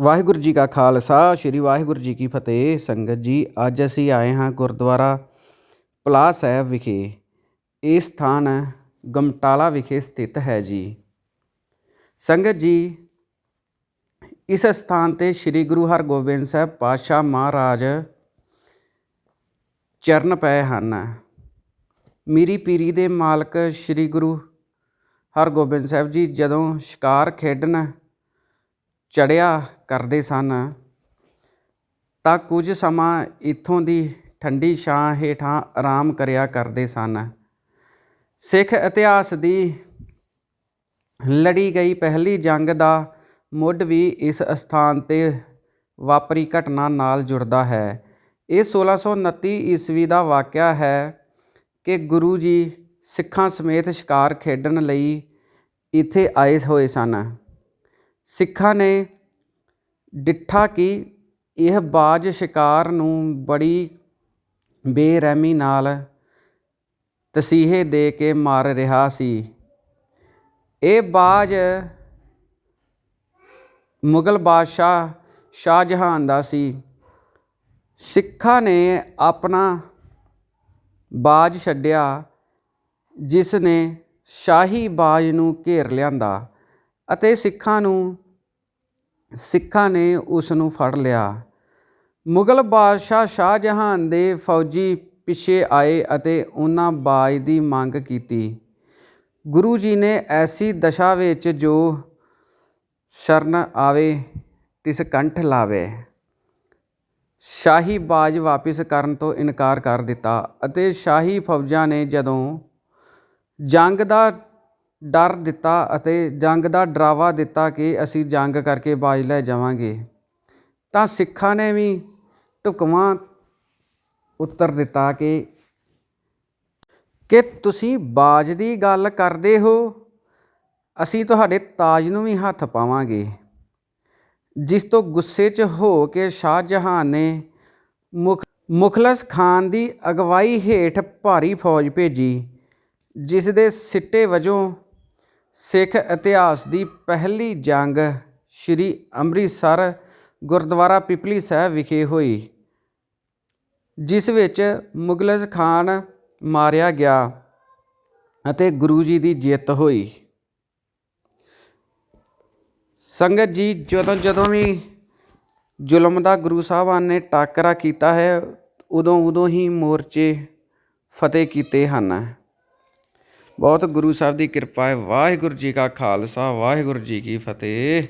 ਵਾਹਿਗੁਰੂ ਜੀ ਕਾ ਖਾਲਸਾ, ਸ੍ਰੀ ਵਾਹਿਗੁਰੂ ਜੀ ਕੀ ਫਤਿਹ। ਸੰਗਤ ਜੀ, ਅੱਜ ਅਸੀਂ ਆਏ ਹਾਂ ਗੁਰਦੁਆਰਾ ਪਲਾ ਸਾਹਿਬ ਵਿਖੇ। ਇਹ ਸਥਾਨ ਗਮਟਾਲਾ ਵਿਖੇ ਸਥਿਤ ਹੈ ਜੀ। ਸੰਗਤ ਜੀ, ਇਸ ਸਥਾਨ ਤੇ ਸ੍ਰੀ ਗੁਰੂ ਹਰਗੋਬਿੰਦ ਸਾਹਿਬ ਪਾਤਸ਼ਾਹ ਮਹਾਰਾਜ ਚਰਨ ਪਏ ਹਨ। ਮੀਰੀ ਪੀਰੀ ਦੇ ਮਾਲਕ ਸ੍ਰੀ ਗੁਰੂ ਹਰਗੋਬਿੰਦ ਸਾਹਿਬ ਜੀ ਜਦੋਂ ਸ਼ਿਕਾਰ ਖੇਡਣ ਚੜ੍ਹਿਆ ਕਰਦੇ ਸਨ, ਤਾਂ ਕੁਝ ਸਮਾਂ ਇੱਥੋਂ ਦੀ ਠੰਡੀ ਛਾਂ ਹੇਠਾਂ ਆਰਾਮ ਕਰਿਆ ਕਰਦੇ ਸਨ। ਸਿੱਖ ਇਤਿਹਾਸ ਦੀ ਲੜੀ ਗਈ ਪਹਿਲੀ ਜੰਗ ਦਾ ਮੁੱਢ ਵੀ ਇਸ ਸਥਾਨ ਤੇ ਵਾਪਰੀ ਘਟਨਾ ਨਾਲ ਜੁੜਦਾ ਹੈ। ਇਹ 1629 ਈਸਵੀ ਦਾ ਵਾਕਿਆ ਹੈ ਕਿ ਗੁਰੂ ਜੀ ਸਿੱਖਾਂ ਸਮੇਤ ਸ਼ਿਕਾਰ ਖੇਡਣ ਲਈ ਇੱਥੇ ਆਏ ਹੋਏ ਸਨ। ਸਿੱਖਾਂ ਨੇ ਡਿੱਠਾ ਕਿ ਇਹ ਬਾਜ ਸ਼ਿਕਾਰ ਨੂੰ ਬੜੀ ਬੇਰਹਿਮੀ ਨਾਲ ਤਸੀਹੇ ਦੇ ਕੇ ਮਾਰ ਰਿਹਾ ਸੀ। ਇਹ ਬਾਜ ਮੁਗਲ ਬਾਦਸ਼ਾਹ ਸ਼ਾਹਜਹਾਨ ਦਾ ਸੀ। ਸਿੱਖਾਂ ਨੇ ਆਪਣਾ ਬਾਜ ਛੱਡਿਆ, ਜਿਸ ਨੇ ਸ਼ਾਹੀ ਬਾਜ ਨੂੰ ਘੇਰ ਲਿਆਂਦਾ। ਅਤੇ ਸਿੱਖਾਂ ਨੂੰ, ਸਿੱਖਾਂ ਨੇ ਉਸ ਨੂੰ ਫੜ ਲਿਆ। ਮੁਗਲ ਬਾਦਸ਼ਾਹ ਸ਼ਾਹਜਹਾਨ ਦੇ ਫੌਜੀ ਪਿੱਛੇ ਆਏ ਅਤੇ ਉਹਨਾਂ ਬਾਜ ਦੀ ਮੰਗ ਕੀਤੀ। ਗੁਰੂ ਜੀ ਨੇ ਐਸੀ ਦਸ਼ਾ ਵਿੱਚ ਜੋ ਸ਼ਰਨ ਆਵੇ, ਤਿਸ ਕੰਠ ਲਾਵੇ। ਸ਼ਾਹੀ ਬਾਜ ਵਾਪਿਸ ਕਰਨ ਤੋਂ ਇਨਕਾਰ ਕਰ ਦਿੱਤਾ ਅਤੇ ਸ਼ਾਹੀ ਫੌਜਾਂ ਨੇ ਜਦੋਂ ਜੰਗ ਦਾ ਡਰ ਦਿੱਤਾ ਅਤੇ ਜੰਗ ਦਾ ਡਰਾਵਾ ਦਿੱਤਾ ਕਿ ਅਸੀਂ ਜੰਗ ਕਰਕੇ ਬਾਜ ਲੈ ਜਾਵਾਂਗੇ। ਤਾਂ ਸਿੱਖਾਂ ਨੇ ਵੀ ਢੁਕਵਾਂ ਉੱਤਰ ਦਿੱਤਾ ਕਿ ਕਿ ਤੁਸੀਂ ਬਾਜ ਦੀ ਗੱਲ ਕਰਦੇ ਹੋ, ਅਸੀਂ ਤੁਹਾਡੇ ਤਾਜ ਨੂੰ ਵੀ ਹੱਥ ਪਾਵਾਂਗੇ। ਜਿਸ ਤੋਂ ਗੁੱਸੇ 'ਚ ਹੋ ਕੇ ਸ਼ਾਹਜਹਾਨ ਨੇ ਮੁਖ, ਮੁਖਲਸ ਖਾਨ ਦੀ ਅਗਵਾਈ ਹੇਠ ਭਾਰੀ ਫੌਜ ਭੇਜੀ, ਜਿਸ ਦੇ ਸਿੱਟੇ ਵਜੋਂ ਸਿੱਖ ਇਤਿਹਾਸ ਦੀ ਪਹਿਲੀ ਜੰਗ ਸ੍ਰੀ ਅੰਮ੍ਰਿਤਸਰ ਗੁਰਦੁਆਰਾ ਪਿਪਲੀ ਸਾਹਿਬ ਵਿਖੇ ਹੋਈ, ਜਿਸ ਵਿੱਚ ਮੁਗਲਜ਼ ਖਾਨ ਮਾਰਿਆ ਗਿਆ ਅਤੇ ਗੁਰੂ ਜੀ ਦੀ ਜਿੱਤ ਹੋਈ। ਸੰਗਤ ਜੀ, ਜਦੋਂ ਜਦੋਂ ਵੀ ਜ਼ੁਲਮ ਦਾ ਗੁਰੂ ਸਾਹਿਬਾਨ ਨੇ ਟਾਕਰਾ ਕੀਤਾ ਹੈ, ਉਦੋਂ ਉਦੋਂ ਹੀ ਮੋਰਚੇ ਫਤਿਹ ਕੀਤੇ ਹਨ। ਬਹੁਤ ਗੁਰੂ ਸਾਹਿਬ ਦੀ ਕਿਰਪਾ ਹੈ। ਵਾਹਿਗੁਰੂ ਜੀ ਕਾ ਖਾਲਸਾ ਵਾਹਿਗੁਰੂ ਜੀ ਕੀ ਫਤਿਹ।